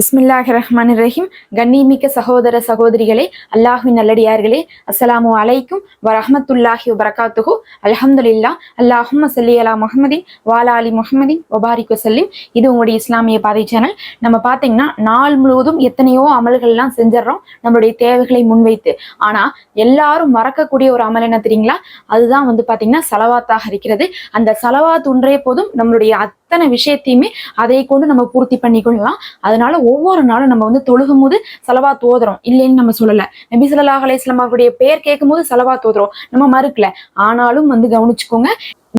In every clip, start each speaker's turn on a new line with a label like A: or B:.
A: பிஸ்மில்லாஹ் ரஹ்மான் ரஹீம் கண்ணிமிக்க சகோதர சகோதரிகளே அல்லாஹ்வின் நல்லடியார்களே அஸ்ஸலாமு அலைக்கும் வரஹ்மத்துல்லாஹி வபரகாத்துஹு. அல்ஹம்துலில்லா அல்லாஹும் சல்லி அலா முஹம்மதின் வாலா அலி முஹம்மதின் வபாரிக் வசல்லிம் இது உங்களுடைய இஸ்லாமிய பாதை சேனல். நம்ம பார்த்தீங்கன்னா நாள் முழுவதும் எத்தனையோ அமல்கள்லாம் செஞ்சிடறோம் நம்மளுடைய தேவைகளை முன்வைத்து. ஆனா எல்லாரும் மறக்கக்கூடிய ஒரு அமல் என்ன தெரியுங்களா? அதுதான் வந்து பார்த்தீங்கன்னா சலவாத்தாக இருக்கிறது. அந்த சலவாத் ஒன்றே போதும் நம்மளுடைய அத்தனை விஷயத்தையுமே அதை கொண்டு நம்ம பூர்த்தி பண்ணிக்கொள்ளலாம். அதனால ஒவ்வொரு நாளும் நம்ம வந்து தொழுகும் போது செலவா தோதுறோம். இல்லைன்னு நம்ம சொல்லல. நபி சொல்லலாஹ் அலையம் அவருடைய பெயர் கேட்கும் போது செலவா தோதுறோம். நம்ம மறுக்கல. ஆனாலும் வந்து கவனிச்சுக்கோங்க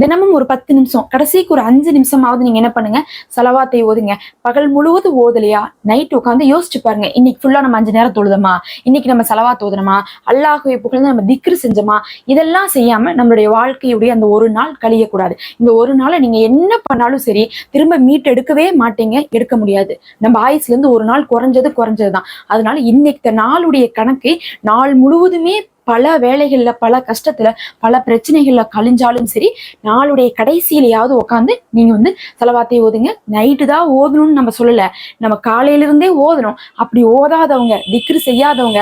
A: தினமும் ஒரு பத்து நிமிஷம் கடைசிக்கு ஒரு அஞ்சு நிமிஷமாவது நீங்க என்ன பண்ணுங்க? செலவாத்தை ஓதுங்க. பகல் முழுவதும் ஓதலையா? நைட் உட்காந்து யோசிச்சு பாருங்க. இன்னைக்கு ஃபுல்லா நம்ம அஞ்சு நேரம் தொழுதமா? இன்னைக்கு நம்ம செலவா தோதனமா அல்லாஹுவை புகழ்ந்து நம்ம திக்ரு செஞ்சோமா? இதெல்லாம் செய்யாம நம்மளுடைய வாழ்க்கையுடைய அந்த ஒரு நாள் கழியக்கூடாது. இந்த ஒரு நாளை நீங்க என்ன பண்ணாலும் சரி திரும்ப மீட் எடுக்கவே மாட்டீங்க எடுக்க முடியாது. நம்ம ஆயுஸ்ல இருந்து ஒரு நாள் குறைஞ்சது குறைஞ்சதுதான். அதனால இன்னைக்கு நாளுடைய கணக்கு நாள் முழுவதுமே பல வேலைகள்ல பல கஷ்டத்துல பல பிரச்சனைகள்ல கழிஞ்சாலும் சரி நாளுடைய கடைசியிலையாவது உட்காந்து நீங்க வந்து செலவாத்தை ஓதுங்க. நைட்டு தான் ஓதணும்னு நம்ம சொல்லலை. நம்ம காலையில இருந்தே ஓதணும். அப்படி ஓதாதவங்க திக்ரு செய்யாதவங்க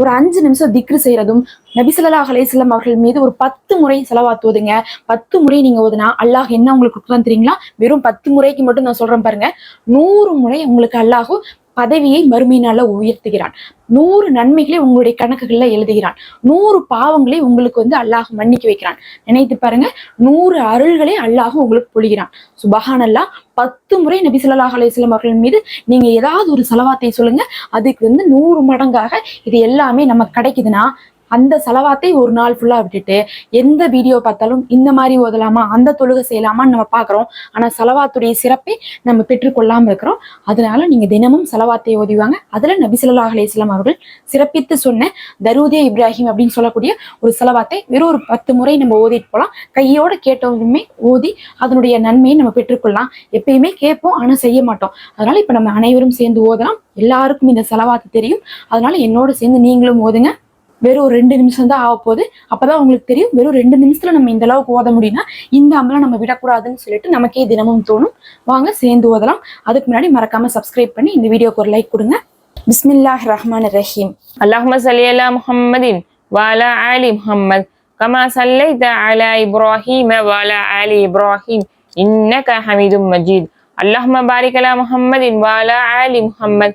A: ஒரு அஞ்சு நிமிஷம் திக்ரு செய்யறதும் நபிசல்லா அலையம் அவர்கள் மீது ஒரு பத்து முறை செலவாத்துவதுங்க பத்து முறை நீங்க ஓதுனா அல்லாஹ் என்ன உங்களுக்கு கொடுக்கலாம் தெரியுங்களா? வெறும் பத்து முறைக்கு மட்டும் நான் சொல்றேன் பாருங்க. நூறு முறை உங்களுக்கு அல்லாஹும் பதவியை மறுமையினால உயர்த்துகிறான். நூறு நன்மைகளை உங்களுடைய கணக்குகள்ல எழுதுகிறான். நூறு பாவங்களை உங்களுக்கு வந்து அல்லாஹ் மன்னிக்க வைக்கிறான். நினைத்து பாருங்க நூறு அருள்களை அல்லாஹ் உங்களுக்கு பொழிகிறான். சுபஹான் அல்லாஹ் பத்து முறை நபி ஸல்லல்லாஹு அலைஹி அவர்கள் மீது நீங்க ஏதாவது ஒரு செலவாத்தை சொல்லுங்க. அதுக்கு வந்து நூறு மடங்காக இது எல்லாமே நமக்கு கிடைக்குதுன்னா அந்த செலவாத்தை ஒரு நாள் ஃபுல்லாக விட்டுட்டு எந்த வீடியோ பார்த்தாலும் இந்த மாதிரி ஓதலாமா அந்த தொழுகை செய்யலாமான்னு நம்ம பார்க்குறோம். ஆனால் செலவாத்துடைய சிறப்பை நம்ம பெற்றுக்கொள்ளாமல் இருக்கிறோம். அதனால நீங்கள் தினமும் செலவாத்தை ஓதிவாங்க. அதில் நபி ஸல்லல்லாஹு அலைஹி அவர்கள் சிறப்பித்து சொன்ன தருதே இப்ராஹிம் அப்படின்னு சொல்லக்கூடிய ஒரு செலவாத்தை வெறும் ஒரு பத்து முறை நம்ம ஓதிட்டு போகலாம் கையோட கேட்டவுமே ஓதி அதனுடைய நன்மையை நம்ம பெற்றுக்கொள்ளலாம் எப்பயுமே கேட்போம் ஆனால் செய்ய மாட்டோம். அதனால இப்போ நம்ம அனைவரும் சேர்ந்து ஓதலாம். எல்லாருக்கும் இந்த செலவாத்து தெரியும். அதனால என்னோட சேர்ந்து நீங்களும் ஓதுங்க. வெறும் ரெண்டு நிமிஷம் தான் ஆக போகுது. அப்போதான் உங்களுக்கு தெரியும் வெறும் ரெண்டு நிமிஷத்தில் நம்ம இந்த அளவுக்கு ஓத முடியும்னா இந்த அம்பலம் நம்ம விடக்கூடாதுன்னு சொல்லிட்டு நமக்கே தினமும் தோணும். வாங்க சேர்ந்து ஓதலாம். அதுக்கு முன்னாடி மறக்காமல் சப்ஸ்கிரைப் பண்ணி இந்த வீடியோக்கு ஒரு லைக் கொடுங்க. பிஸ்மில்லாஹ் ரஹ்மான் ரஹீம்.
B: அல்லாஹும சலி அல்லா முஹம்மதின் வாலா ஆலி முஹம்மத். கமா த அலா இப்ராஹிம் வாலா ஆலி இப்ராஹிம். இன்னக ஹமீதும் மஜீத். அல்லாஹும பாரிகலா முஹம்மதின் வாலா அலி முஹம்மத்.